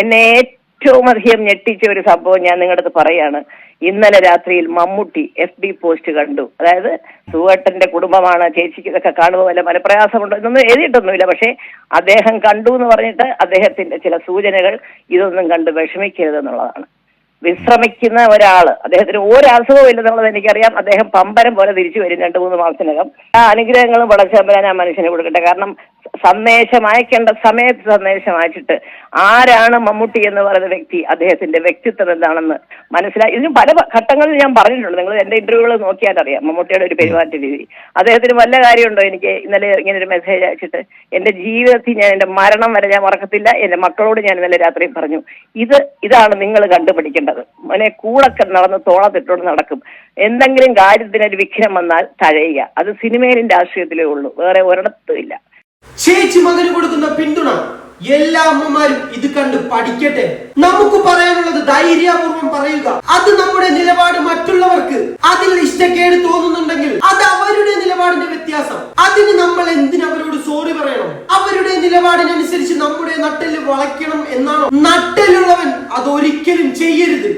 എന്നെ ഏറ്റവും അധികം ഞെട്ടിച്ച ഒരു സംഭവം ഞാൻ നിങ്ങളുടെ അടുത്ത് പറയാണ്. ഇന്നലെ രാത്രിയിൽ മമ്മൂട്ടി എഫ് ബി പോസ്റ്റ് കണ്ടു. അതായത് സുവേട്ടന്റെ കുടുംബമാണ് ചേച്ചിക്ക് ഇതൊക്കെ കാണുമ്പോൾ വല്ല മനപ്രയാസമുണ്ടോ എന്നൊന്നും എഴുതിയിട്ടൊന്നുമില്ല. പക്ഷേ അദ്ദേഹം കണ്ടു എന്ന് പറഞ്ഞിട്ട് അദ്ദേഹത്തിന്റെ ചില സൂചനകൾ ഇതൊന്നും കണ്ട് വിഷമിക്കരുതെന്നുള്ളതാണ്. വിശ്രമിക്കുന്ന ഒരാൾ അദ്ദേഹത്തിന് ഒരു അസുഖവും ഇല്ലെന്നുള്ളത് എനിക്കറിയാം. അദ്ദേഹം പമ്പരം പോലെ തിരിച്ചു വരും രണ്ടു മൂന്ന് മാസത്തിനകം. ആ അനുഗ്രഹങ്ങളും വളച്ചമ്പരാൻ ആ മനുഷ്യന് കൊടുക്കട്ടെ. കാരണം സന്ദേശം അയക്കേണ്ട സമയത്ത് സന്ദേശം അയച്ചിട്ട് ആരാണ് മമ്മൂട്ടി എന്ന് പറയുന്ന വ്യക്തി അദ്ദേഹത്തിന്റെ വ്യക്തിത്വം എന്താണെന്ന് മനസ്സിലായി. ഇതിന് പല ഘട്ടങ്ങളിൽ ഞാൻ പറഞ്ഞിട്ടുണ്ട്. നിങ്ങൾ എന്റെ ഇന്റർവ്യൂകൾ നോക്കിയാൽ അറിയാം. മമ്മൂട്ടിയുടെ ഒരു പെരുമാറ്റ രീതി. അദ്ദേഹത്തിന് വല്ല കാര്യമുണ്ടോ? എനിക്ക് ഇന്നലെ ഇങ്ങനെ ഒരു മെസ്സേജ് അയച്ചിട്ട് എന്റെ ജീവിതത്തിൽ ഞാൻ എന്റെ മരണം വരെ ഞാൻ മറക്കത്തില്ല. എന്റെ മക്കളോട് ഞാൻ ഇന്നലെ രാത്രി പറഞ്ഞു. ഇത് ഇതാണ് നിങ്ങൾ കണ്ടുപിടിക്കേണ്ടത്. മോനെ കൂടൊക്കെ നടന്ന് തോളത്തിട്ടോട് നടക്കും. എന്തെങ്കിലും കാര്യത്തിന് ഒരു വിഘ്നം വന്നാൽ തഴയുക. അത് സിനിമയിലും രാഷ്ട്രീയത്തിലേ ഉള്ളൂ. വേറെ ഒരിടത്തും ഇല്ല. ചേച്ചി മകന് കൊടുക്കുന്ന പിന്തുണ എല്ലാ അമ്മമാരും ഇത് കണ്ട് പഠിക്കട്ടെ. നമുക്ക് പറയാനുള്ളത് ധൈര്യപൂർവം പറയുക. അത് നമ്മുടെ നിലപാട് മറ്റുള്ളവർക്ക് അതിൽ ഇഷ്ടക്കേട് തോന്നുന്നുണ്ടെങ്കിൽ അത് അവരുടെ നിലപാടിന്റെ വ്യത്യാസം. അതിന് നമ്മൾ എന്തിനു അവരോട് സോറി പറയണം? അവരുടെ നിലപാടിനനുസരിച്ച് നമ്മുടെ നട്ടെല്ല് വളയ്ക്കണം എന്നാണോ? നട്ടെല്ലുള്ളവൻ അതൊരിക്കലും ചെയ്യരുത്.